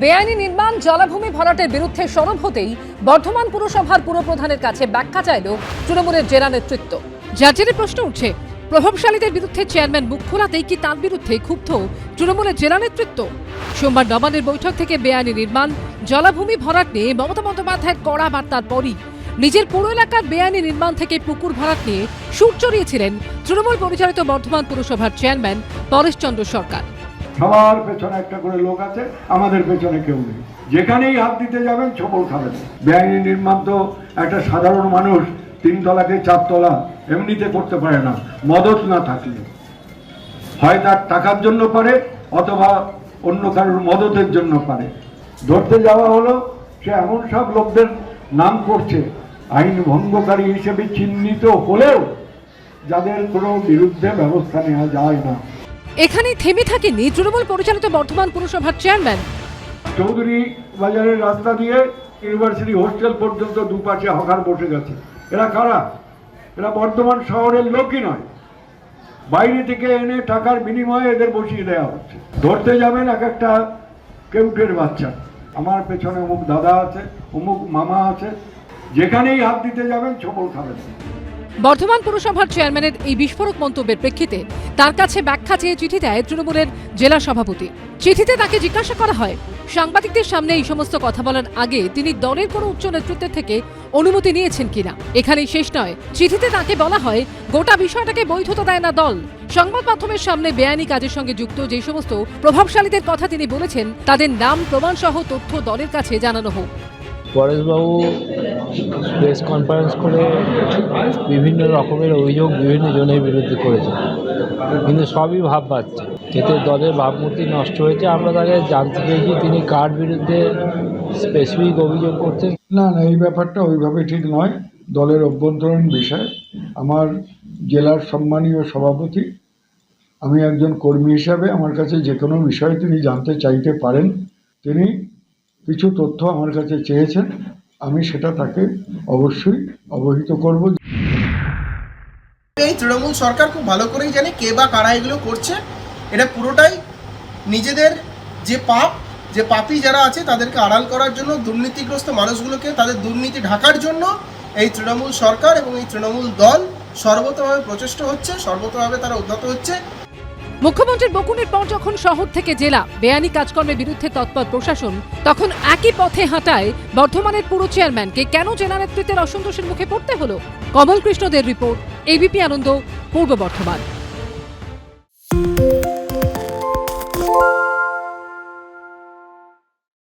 বেআইনি নির্মাণ, জলাভূমি ভরাটের বিরুদ্ধে সরব হতেই বর্ধমান পুরসভার পুরপ্রধানের কাছে ব্যাখ্যা চাইল তৃণমূলের জেলা নেতৃত্ব। যার জেরে প্রশ্ন উঠছে, প্রভাবশালীদের বিরুদ্ধে চেয়ারম্যান মুখ খোলাতেই কি তার বিরুদ্ধে ক্ষুব্ধ তৃণমূলের জেলা নেতৃত্ব? সোমবার নবান্নের বৈঠক থেকে বেআইনি নির্মাণ, জলাভূমি ভরাট নিয়ে মমতা বন্দ্যোপাধ্যায়ের কড়া বার্তার পরই নিজের পুরো এলাকার বেআইনি নির্মাণ থেকে পুকুর ভরাট নিয়ে সুর চড়িয়েছিলেন তৃণমূল পরিচালিত বর্ধমান পুরসভার চেয়ারম্যান পরেশচন্দ্র সরকার। সবার পেছনে একটা করে লোক আছে, আমাদের পেছনে কেউ নেই। যেখানেই হাত দিতে যাবেন, ছবল খাবেন। বেআইনি নির্মাণ তো একটা সাধারণ মানুষ, তিনতলাকে চারতলা, এমনিতে করতে পারে না। মদত না থাকলে। হয় তার টাকার জন্য পারে, অথবা অন্য কারোর মদতের জন্য পারে। ধরতে যাওয়া হলো, সে এমন সব লোকদের নাম করছে। আইন ভঙ্গকারী হিসেবে চিহ্নিত হলেও, যাদের কোনো বিরুদ্ধে ব্যবস্থা নেওয়া যায় না। এখানেই থেমে থাকেনি তৃণমূল পরিচালিত বর্ধমান পুরসভার চেয়ারম্যান। চৌধুরী বাজারের রাস্তা দিয়ে ইউনিভার্সিটি হোস্টেল পর্যন্ত দুপাশে হকার বসে গেছে। এরা কারা? এরা বর্ধমান শহরের লোকই নয়। বাইরে থেকে এনে টাকার বিনিময়ে এদের বসিয়ে দেওয়া হচ্ছে। ধরতে যাবেন এক একটা কেউটের বাচ্চা। আমার পেছনে অমুক দাদা আছে, অমুক মামা আছে। যেখানেই হাত দিতে যাবেন ছবল খাবেন। বর্ধমান পুরসভার চেয়ারম্যানের এই বিস্ফোরক মন্তব্যের প্রেক্ষিতে তার কাছে ব্যাখ্যা চেয়ে চিঠি দেয় তৃণমূলের জেলা সভাপতি। চিঠিতে তাকে জিজ্ঞাসা করা হয়, সাংবাদিকদের সামনে এই সমস্ত কথা বলার আগে তিনি দলের কোনো উচ্চ নেতৃত্বের থেকে অনুমতি নিয়েছেন কিনা? এখানেই শেষ নয়। চিঠিতে তাকে বলা হয়, গোটা বিষয়টাকে বৈধতা দেয় না দল। সংবাদ মাধ্যমের সামনে বেআইনি কাজের সঙ্গে যুক্ত যে সমস্ত প্রভাবশালীদের কথা তিনি বলেছেন, তাদের নাম, প্রমাণসহ তথ্য দলের কাছে জানানো হোক। পরেশবাবু প্রেস কনফারেন্স করে বিভিন্ন রকমের অভিযোগ বিভিন্ন জনের বিরুদ্ধে করেছেন কিন্তু সবই ভাব পাচ্ছে এতে দলের ভাবমূর্তি নষ্ট হয়েছে, আমরা তাকে জানতে পেরেছি তিনি কার বিরুদ্ধে স্পেসিফিক অভিযোগ করছেন। না না, এই ব্যাপারটা ওইভাবে ঠিক নয়। দলের অভ্যন্তরীণ বিষয়। আমার জেলার সম্মানীয় সভাপতি, আমি একজন কর্মী হিসাবে আমার কাছে যে কোনো বিষয়ে তিনি জানতে চাইতে পারেন। তিনি কিছু তথ্য আমার কাছে চেয়েছেন। আমি সেটা তাকে অবশ্যই অবহিত করব। এই তৃণমূল সরকার খুব ভালো করেই জানে কে বা কারা এগুলো করছে। এটা পুরোটাই নিজেদের যে পাপ, যে পাপি যারা আছে তাদেরকে আড়াল করার জন্য, দুর্নীতিগ্রস্ত মানুষগুলোকে তাদের দুর্নীতি ঢাকার জন্য এই তৃণমূল সরকার এবং এই তৃণমূল দল সর্বতভাবে প্রচেষ্ট হচ্ছে, সর্বতভাবে তারা উদ্যত হচ্ছে। মুখ্যমন্ত্রীর বকুনের পর যখন শহর থেকে জেলা বেআইনি কাজকর্মের বিরুদ্ধে তৎপর প্রশাসন, তখন একই পথে হাঁটায় বর্ধমানের পুরো চেয়ারম্যানকে কেন জেলা নেতৃত্বের অসন্তোষের মুখে পড়তে হলো? কমল কৃষ্ণদের রিপোর্ট এবিপি আনন্দ, পূর্ব বর্ধমান।